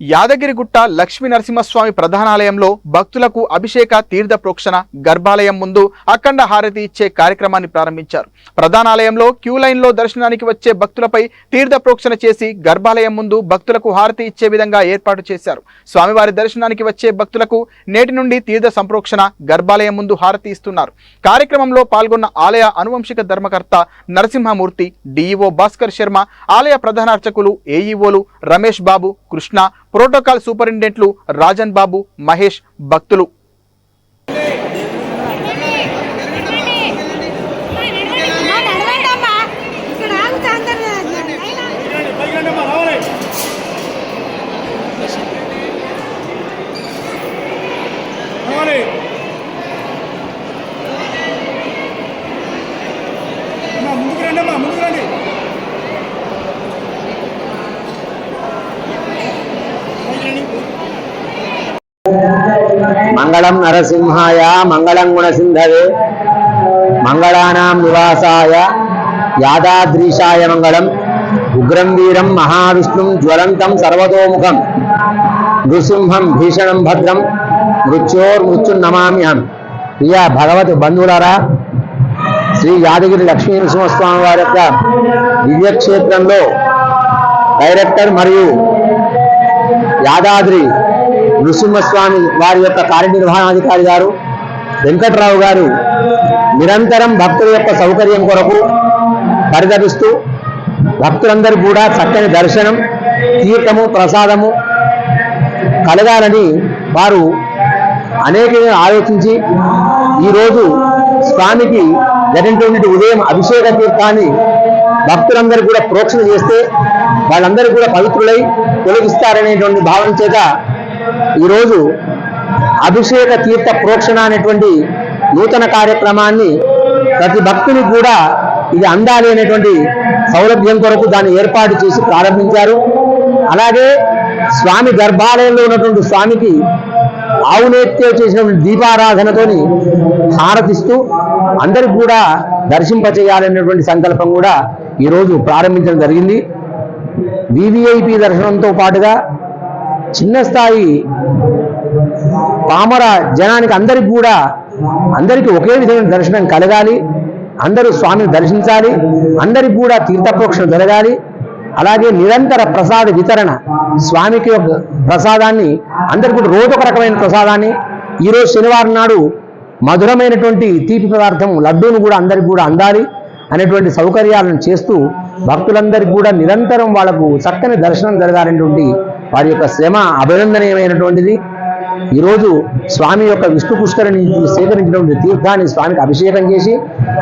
యాదగిరిగుట్ట లక్ష్మీ నరసింహస్వామి ప్రధానాలయంలో భక్తులకు అభిషేక తీర్థ ప్రోక్షణ గర్భాలయం ముందు అఖండ హారతి ఇచ్చే కార్యక్రమాన్ని ప్రారంభించారు. ప్రధానాలయంలో క్యూ లైన్లో దర్శనానికి వచ్చే భక్తులపై తీర్థ ప్రోక్షణ చేసి గర్భాలయం ముందు భక్తులకు హారతి ఇచ్చే విధంగా ఏర్పాటు చేశారు. స్వామివారి దర్శనానికి వచ్చే భక్తులకు నేటి నుండి తీర్థ సంప్రోక్షణ గర్భాలయం ముందు హారతి ఇస్తున్నారు. కార్యక్రమంలో పాల్గొన్న ఆలయ అనువంశిక ధర్మకర్త నరసింహమూర్తి డిఈఓ భాస్కర్ శర్మ ఆలయ ప్రధాన అర్చకులు ఏఈఓలు రమేష్ బాబు కృష్ణ ప్రోటోకాల్ సూపరింటెండెంట్లు రాజన్ బాబు మహేష్ భక్తులు. ముందుకు రండి అమ్మా ముందుకు రండి. మంగళం నరసింహాయ మంగళం గుణసింధవే. మంగళానాం నివాసాయ యాదాద్రీశాయ మంగళం. ఉగ్రం వీరం మహావిష్ణుం జ్వలంతం సర్వతోముఖం. నృసింహం భీషణం భద్రం. మృత్యోర్మృత్యు నమామ్యహం ప్రియ భగవత్ బంధువులారా శ్రీ యాదగిరి లక్ష్మీ నృసింహస్వామి వారి యొక్క దివ్యక్షేత్రంలో డైరెక్టర్ మరియు యాదాద్రి నృసింహస్వామి వారి యొక్క కార్యనిర్వహణాధికారి గారు వెంకట్రావు గారు నిరంతరం భక్తుల యొక్క సౌకర్యం కొరకు పరితపిస్తూ భక్తులందరూ కూడా చక్కని దర్శనం తీర్థము ప్రసాదము కలగాలని వారు అనేక ఆలోచించి ఈరోజు స్వామికి జరిగినటువంటి ఉదయం అభిషేక తీర్థాన్ని భక్తులందరూ కూడా ప్రోక్షణ చేస్తే వాళ్ళందరూ కూడా పవిత్రులై తొలగిస్తారనేటువంటి భావన చేత ఈరోజు అభిషేక తీర్థ ప్రోక్షణ అనేటువంటి నూతన కార్యక్రమాన్ని ప్రతి భక్తుని కూడా ఇది అందాలి అనేటువంటి సౌలభ్యం కొరకు దాన్ని ఏర్పాటు చేసి ప్రారంభించారు. అలాగే స్వామి గర్భాలయంలో ఉన్నటువంటి స్వామికి ఆవునేత్య చేసినటువంటి దీపారాధనతోని హారతిస్తూ అందరికి కూడా దర్శింపచేయాలనేటువంటి సంకల్పం కూడా ఈరోజు ప్రారంభించడం జరిగింది. వివిఐపి దర్శనంతో పాటుగా చిన్న స్థాయి పామర జనానికి అందరికి కూడా అందరికీ ఒకే విధమైన దర్శనం కలగాలి. అందరూ స్వామిని దర్శించాలి. అందరికి కూడా తీర్థప్రోక్షణ జరగాలి. అలాగే నిరంతర ప్రసాద వితరణ స్వామికి ఒక ప్రసాదాన్ని అందరికి కూడా రోజు ఒక రకమైన ప్రసాదాన్ని. ఈరోజు శనివారం నాడు మధురమైనటువంటి తీపి పదార్థం లడ్డూను కూడా అందరికి కూడా అందాలి అనేటువంటి సౌకర్యాలను చేస్తూ భక్తులందరికీ కూడా నిరంతరం వాళ్ళకు చక్కని దర్శనం జరగాలనేటువంటి వారి యొక్క శ్రమ అభినందనీయమైనటువంటిది. ఈరోజు స్వామి యొక్క విష్ణు పుష్కరిని సేకరించినటువంటి తీర్థాన్ని స్వామికి అభిషేకం చేసి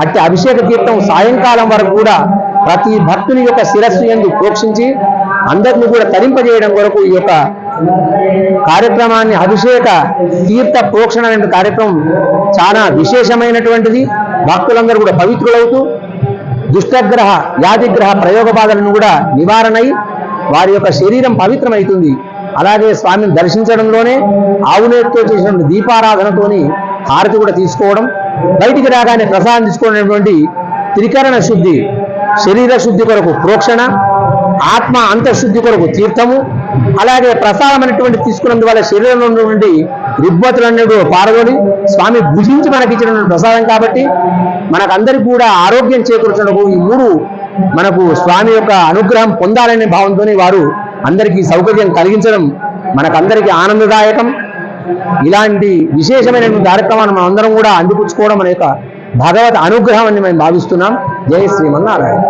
అట్టి అభిషేక తీర్థం సాయంకాలం వరకు కూడా ప్రతి భక్తుని యొక్క శిరస్సు ఎందు ప్రోక్షించి అందరిని కూడా తరింపజేయడం కొరకు ఈ యొక్క కార్యక్రమాన్ని అభిషేక తీర్థ ప్రోక్షణ అనే కార్యక్రమం చాలా విశేషమైనటువంటిది. భక్తులందరూ కూడా పవిత్రులవుతూ దుష్టగ్రహ వ్యాధిగ్రహ ప్రయోగ బాధలను కూడా నివారణై వారి యొక్క శరీరం పవిత్రమవుతుంది. అలాగే స్వామిని దర్శించడంలోనే ఆవునేటితో చేసినటువంటి దీపారాధనతోని హారతి కూడా తీసుకోవడం బయటికి రాగానే ప్రసాదం తీసుకునేటువంటి త్రికరణ శుద్ధి శరీర శుద్ధి కొరకు ప్రోక్షణ ఆత్మ అంతఃశుద్ధి కొరకు తీర్థము అలాగే ప్రసాదం అనేటువంటి తీసుకున్నందువల్ల శరీరంలో ఉన్నటువంటి రుగ్మతులు అనేవి పారగొని స్వామి భుజించి మనకి ఇచ్చినటువంటి ప్రసాదం కాబట్టి మనకందరికి కూడా ఆరోగ్యం చేకూర్చడానికి ఈ మూడు మనకు స్వామి యొక్క అనుగ్రహం పొందాలనే భావంతో వారు అందరికీ సౌకర్యం కలిగించడం మనకందరికీ ఆనందదాయకం. ఇలాంటి విశేషమైనటువంటి కార్యక్రమాన్ని మనం అందరం కూడా అందిపుచ్చుకోవడం అనే యొక్క భగవత్ అనుగ్రహం అని మేము భావిస్తున్నాం. జై శ్రీమన్నారాయణ